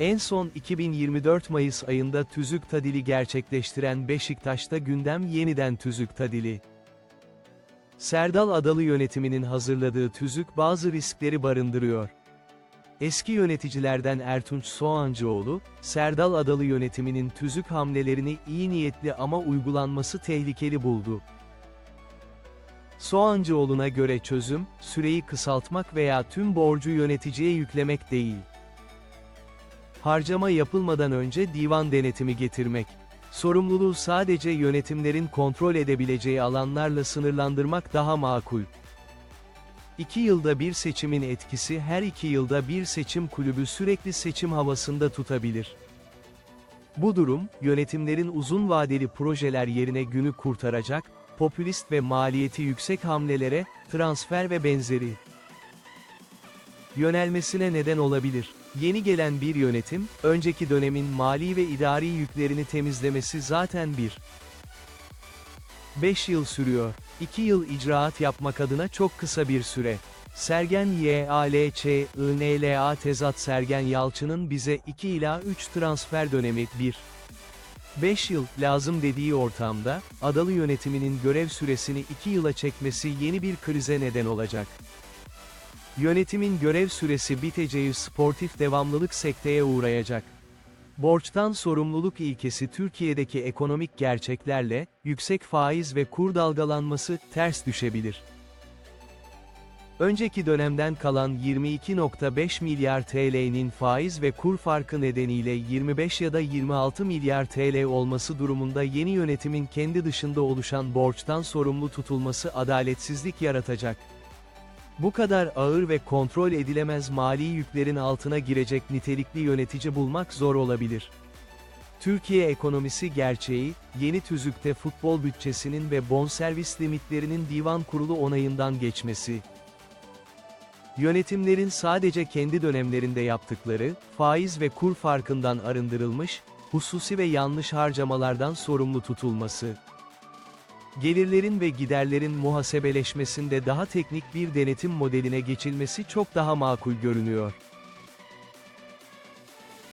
En son 2024 Mayıs ayında tüzük tadili gerçekleştiren Beşiktaş'ta gündem yeniden tüzük tadili. Serdal Adalı yönetiminin hazırladığı tüzük bazı riskleri barındırıyor. Eski yöneticilerden Ertunç Soğancıoğlu, Serdal Adalı yönetiminin tüzük hamlelerini iyi niyetli ama uygulanması tehlikeli buldu. Soğancıoğlu'na göre çözüm, süreyi kısaltmak veya tüm borcu yöneticiye yüklemek değil. Harcama yapılmadan önce divan denetimi getirmek. Sorumluluğu sadece yönetimlerin kontrol edebileceği alanlarla sınırlandırmak daha makul. İki yılda bir seçimin etkisi her iki yılda bir seçim kulübü sürekli seçim havasında tutabilir. Bu durum, yönetimlerin uzun vadeli projeler yerine günü kurtaracak, popülist ve maliyeti yüksek hamlelere, transfer ve benzeri yönelmesine neden olabilir. Yeni gelen bir yönetim, önceki dönemin mali ve idari yüklerini temizlemesi zaten bir 5 yıl sürüyor. 2 yıl icraat yapmak adına çok kısa bir süre. Sergen YALÇINLA tezat Sergen Yalçın'ın bize 2 ila 3 transfer dönemi 1. 5 yıl lazım dediği ortamda, adalı yönetiminin görev süresini 2 yıla çekmesi yeni bir krize neden olacak. Yönetimin görev süresi biteceği sportif devamlılık sekteye uğrayacak. Borçtan sorumluluk ilkesi Türkiye'deki ekonomik gerçeklerle, yüksek faiz ve kur dalgalanması, ters düşebilir. Önceki dönemden kalan 22.5 milyar TL'nin faiz ve kur farkı nedeniyle 25 ya da 26 milyar TL olması durumunda yeni yönetimin kendi dışında oluşan borçtan sorumlu tutulması adaletsizlik yaratacak. Bu kadar ağır ve kontrol edilemez mali yüklerin altına girecek nitelikli yönetici bulmak zor olabilir. Türkiye ekonomisi gerçeği, yeni tüzükte futbol bütçesinin ve bonservis limitlerinin divan kurulu onayından geçmesi. Yönetimlerin sadece kendi dönemlerinde yaptıkları, faiz ve kur farkından arındırılmış, hususi ve yanlış harcamalardan sorumlu tutulması. Gelirlerin ve giderlerin muhasebeleşmesinde daha teknik bir denetim modeline geçilmesi çok daha makul görünüyor.